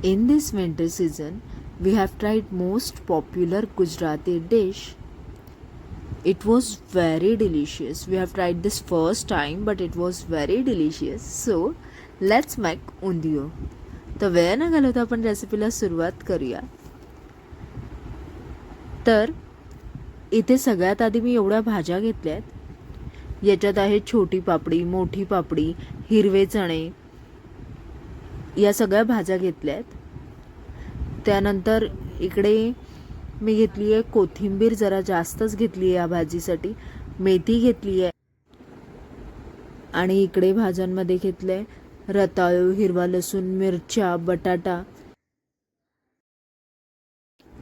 In this winter season, we have tried most popular Gujarati dish. It was very delicious. We have tried this first time, but it was very delicious. So, let's make undio. तर वेळ न घालवता आपण रेसिपीला सुरुवात करूया तर इथे सगळ्यात आधी मी एवढ्या भाज्या घेतल्या आहेत याच्यात आहे छोटी पापडी मोठी पापडी हिरवे चणे या सगळ्या भाज्या घेतल्या आहेत. त्यानंतर इकडे मी घेतली आहे कोथिंबीर जरा जास्तच घेतली आहे या भाजीसाठी. मेथी घेतली आहे. आणि इकडे भाज्यांमध्ये घेतलं आहे रताळू हिरवा लसूण मिरच्या बटाटा.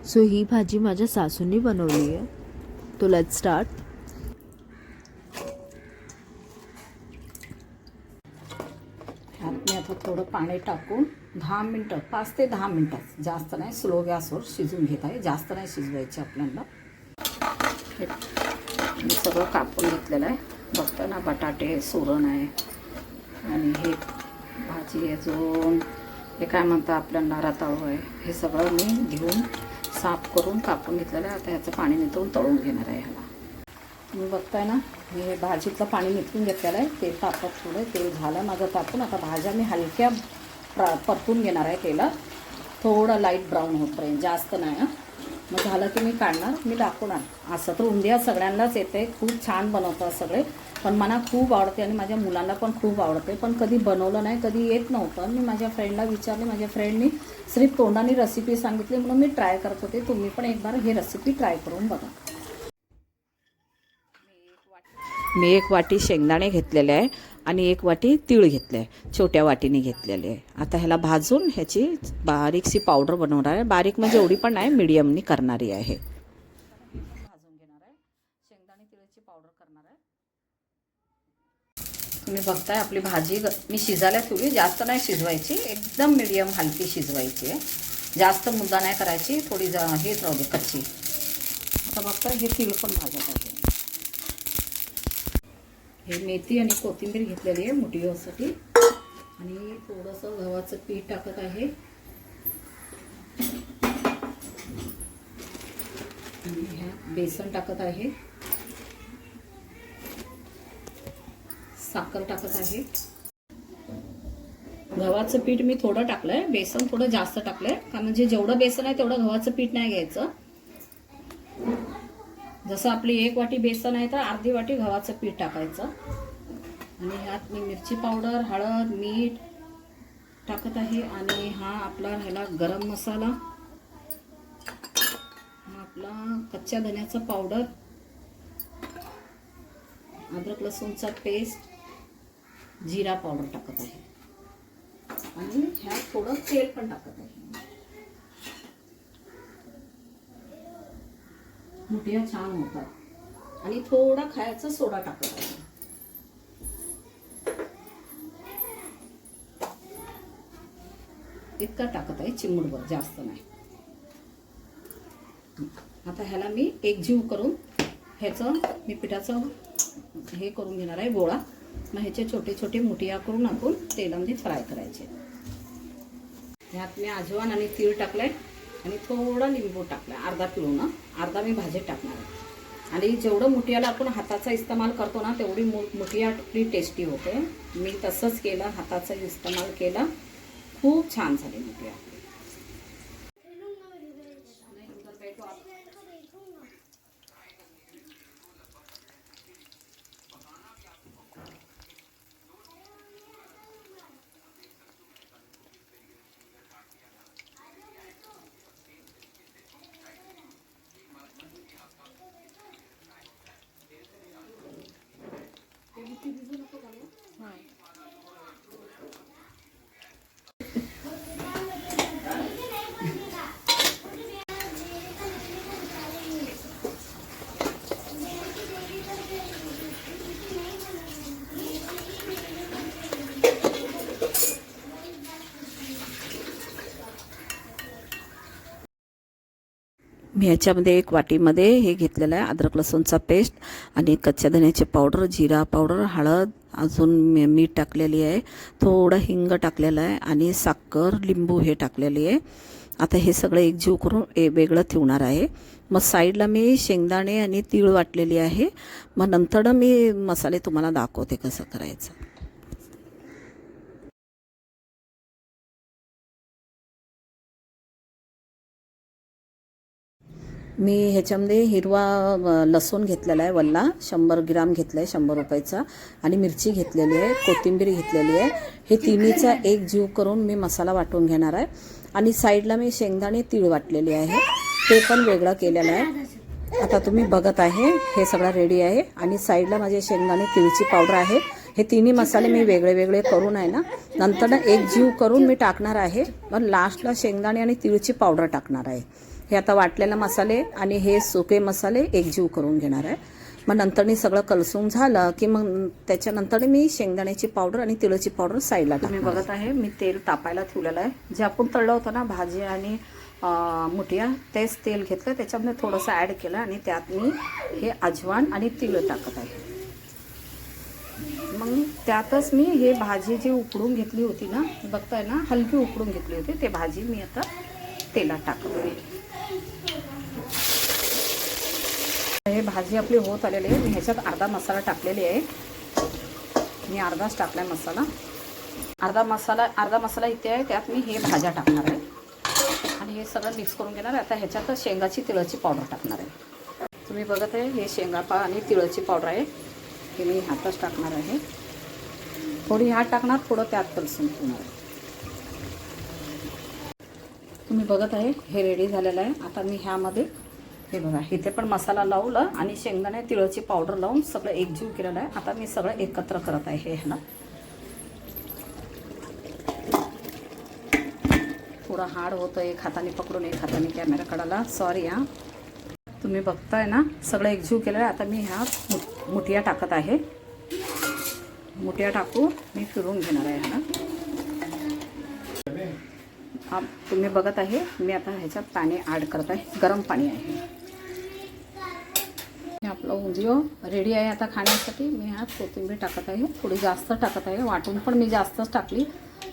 सो ही भाजी माझ्या सासूंनी बनवली आहे. तो लेट स्टार्ट ह्यात मी आता थोडं पाणी टाकून दहा मिनटं पाच ते दहा मिनटं जास्त नाही स्लो गॅसवर शिजून घेत आहे. जास्त नाही शिजवायचे आपल्याला. हे सगळं कापून घेतलेलं आहे. बघता ना बटाटे सुरण आहे. आणि हे भाजी अजून हे काय म्हणतं आपल्याला रताळू आहे हे सगळं मी घेऊन साफ करून कापून घेतलेलं आहे. आता ह्याचं पाणी नितळून तळून घेणार आहे ह्याला. तुम्ही बघताय ना मी हे भाजीतलं पाणी निपटून घेतलेलं आहे तेल तापत थोडं तेल झालं माझं तापून. आता भाज्या मी हलक्या प्रा परतून घेणार आहे तेलात. थोडं लाइट ब्राऊन होतपर्यंत जास्त नाही हां. मग झालं की मी काढणार मी दाखवणार. असं तर उंदिया सगळ्यांनाच येते खूप छान बनवतात सगळे. पण मला खूप आवडते आणि माझ्या मुलांना पण खूप आवडते. पण कधी बनवलं नाही कधी येत नव्हतं. मी माझ्या फ्रेंडला विचारले माझ्या फ्रेंडनी सिर्फ तोंडाने रेसिपी सांगितली म्हणून मी ट्राय करत होते. तुम्ही पण एक बार हे रेसिपी ट्राय करून बघा. मी एक वाटी शेंगदाणे घेतलेले आहे आणि एक वाटी तीळ घेतले आहे छोट्या वाटीने घेतलेले आहे. आता ह्याला भाजून ह्याची बारीकशी पावडर बनवणार आहे. बारीक म्हणजे एवढी पण नाही मिडियमनी करणारी आहे. भाजून घेणार आहे. शेंगदाणे तिळाची पावडर करणार आहे. तुम्ही बघताय आपली भाजी ग- मी शिजायला ठेवली. जास्त नाही शिजवायची. एकदम मिडियम हलकी शिजवायची आहे. जास्त मुद्दा नाही करायची. थोडी ज हेच राहू दे कच्ची. आता बघताय हे तीळ पण भाजत आहे. हे मेथी आणि कोथिंबीर घेतलेली आहे मुठीसाठी आणि थोडंसं गव्हाचं पीठ टाकत आहे. आणि ह्या बेसन टाकत आहे. साखर टाकत आहे. गव्हाचं पीठ मी थोडं टाकलंय. बेसन थोडं जास्त टाकलंय. का म्हणजे जेवढं बेसन आहे तेवढं गव्हाचं पीठ नाही घ्यायचं. जसं आपली एक वाटी बेसन आहे तर अर्धी वाटी गव्हाचं पीठ टाकायचं. आणि ह्यात मी मिरची पावडर हळद मीठ टाकत आहे. आणि हा आपला ह्याला गरम मसाला. हा आपला कच्च्या धन्याचा पावडर. अद्रक लसूणचा पेस्ट. जिरा पावडर टाकत आहे. आणि ह्यात थोडं तेल पण टाकत आहे. मुठ्या छान होतात आणि थोडा खायचा सोडा टाकत आहे इतका टाकत आहे चिमूटभर जास्त नाही. आता ह्याला मी एकजीव करून ह्याचं मी पिठाचं हे करून घेणार आहे गोळा. मग ह्याचे छोटे छोटे मुठिया करून आपण तेलामध्ये फ्राय करायचे. ह्यात मी अजवान आणि तीळ टाकलंय. आणि थोडा लिंबू टाकला अर्धा किलो ना. अर्धा मी भाजीत टाकणार आहे. आणि जेवढं मुठियाला आपण हाताचा इस्तेमाल करतो ना तेवढी मु मुठिया आपली टेस्टी होते. मी तसंच केलं हाताचा इस्तेमाल केला. खूप छान झाली मुठिया. मी ह्याच्यामध्ये एक वाटीमध्ये हे घेतलेलं आहे अद्रक लसूणचा पेस्ट आणि कच्च्या धण्याची पावडर जिरा पावडर हळद अजून मीठ टाकलेली आहे थोडं हिंग टाकलेलं आहे आणि साखर लिंबू हे टाकलेली आहे. आता हे सगळं एकजीव करून ए वेगळं ठेवणार आहे. मग साईडला मी शेंगदाणे आणि तीळ वाटलेली आहे. मग नंतर मी मसाले तुम्हाला दाखवते कसं करायचं. मी ह्याच्यामध्ये हिरवा लसूण घेतलेला आहे वल्ला. शंभर ग्राम घेतला आहे शंभर रुपयाचा. आणि मिरची घेतलेली आहे कोथिंबीर घेतलेली आहे. हे तिन्हीचा एक जीव करून मी मसाला वाटून घेणार आहे. आणि साईडला मी शेंगदाणे तीळ वाटलेली आहे. ते पण वेगळं केलेलं आहे. आता तुम्ही बघत आहे हे सगळं रेडी आहे. आणि साईडला माझे शेंगदाणे तिळची पावडर आहे. हे तिन्ही मसाले मी वेगळे वेगळे करून आहे ना नंतर ना एक जीव करून मी टाकणार आहे. पण लास्टला शेंगदाणे आणि तिळची पावडर टाकणार आहे. हे आता वाटलेले मसाले आणि हे सुके मसाले एकजीव करून घेणार आहे. मग नंतरनी सगळं कलसून झालं की मग त्याच्यानंतर मी शेंगदाण्याची पावडर आणि तिळाची पावडर साईडला तुम्ही बघत आहे मी तेल तापायला ठेवलेलं आहे. जे आपण तळलं होतं ना भाजी आणि मुठिया तेच तेल घेतलं. त्याच्यामध्ये थोडंसं ॲड केलं आणि त्यात मी हे अजवाण आणि तिळ टाकत आहे. मग त्यातच मी हे भाजी जी उकडून घेतली होती ना बघताय ना हलकी उकडून घेतली होती ते भाजी मी आता तेलात टाकत आहे. हे भाजी आपली होत आलेली आहे. मी ह्याच्यात अर्धा मसाला टाकलेली आहे. मी अर्धाच टाकलाय मसाला. अर्धा मसाला अर्धा मसाला इथे आहे. त्यात मी हे भाज्या टाकणार आहे. आणि हे सगळं मिक्स करून घेणार आहे. आता ह्याच्यात शेंगाची तिळाची पावडर टाकणार आहे. तुम्ही बघत आहे हे शेंगा पा आणि तिळाची पावडर आहे. हे मी ह्यातच टाकणार आहे. थोडी ह्यात टाकणार थोडं त्यात कलसून ठेवणार आहे. तुम्ही बघत आहे हे रेडी झालेलं आहे. आता मी ह्यामध्ये हे बघा इथे पण मसाला लावलं आणि शेंगदाणे तिळाची पावडर लावून सगळं एकजीव केलेलं आहे. आता मी सगळं एकत्र करत आहे हे ह्याला. थोडं हार्ड होतं एक हाताने पकडून एक हाताने कॅमेरा कडाला सॉरी हा. तुम्ही बघताय ना सगळं एकजीव केलेलं आहे. आता मी ह्या मु- मुठिया टाकत आहे. मुठिया टाकू मी फिरून घेणार आहे ह्याला. हा तुम्ही बघत आहे. मी आता ह्याच्यात पाणी ॲड करत आहे. गरम पाणी आहे. आपला आपलं रेडी आहे आता खाण्यासाठी. मी ह्यात कोथिंबीर टाकत आहे. थोडी जास्त टाकत आहे. वाटून पण मी जास्तच टाकली.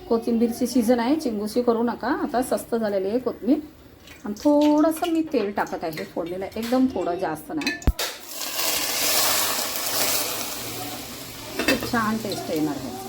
कोथिंबीरची सीझन आहे. चिंगूसी करू नका. आता स्वस्त झालेली आहे कोथिंबीर. आणि थोडंसं मी तेल टाकत आहे. फोडणीला एकदम थोडं जास्त नाही. खूप छान टेस्ट येणार आहे.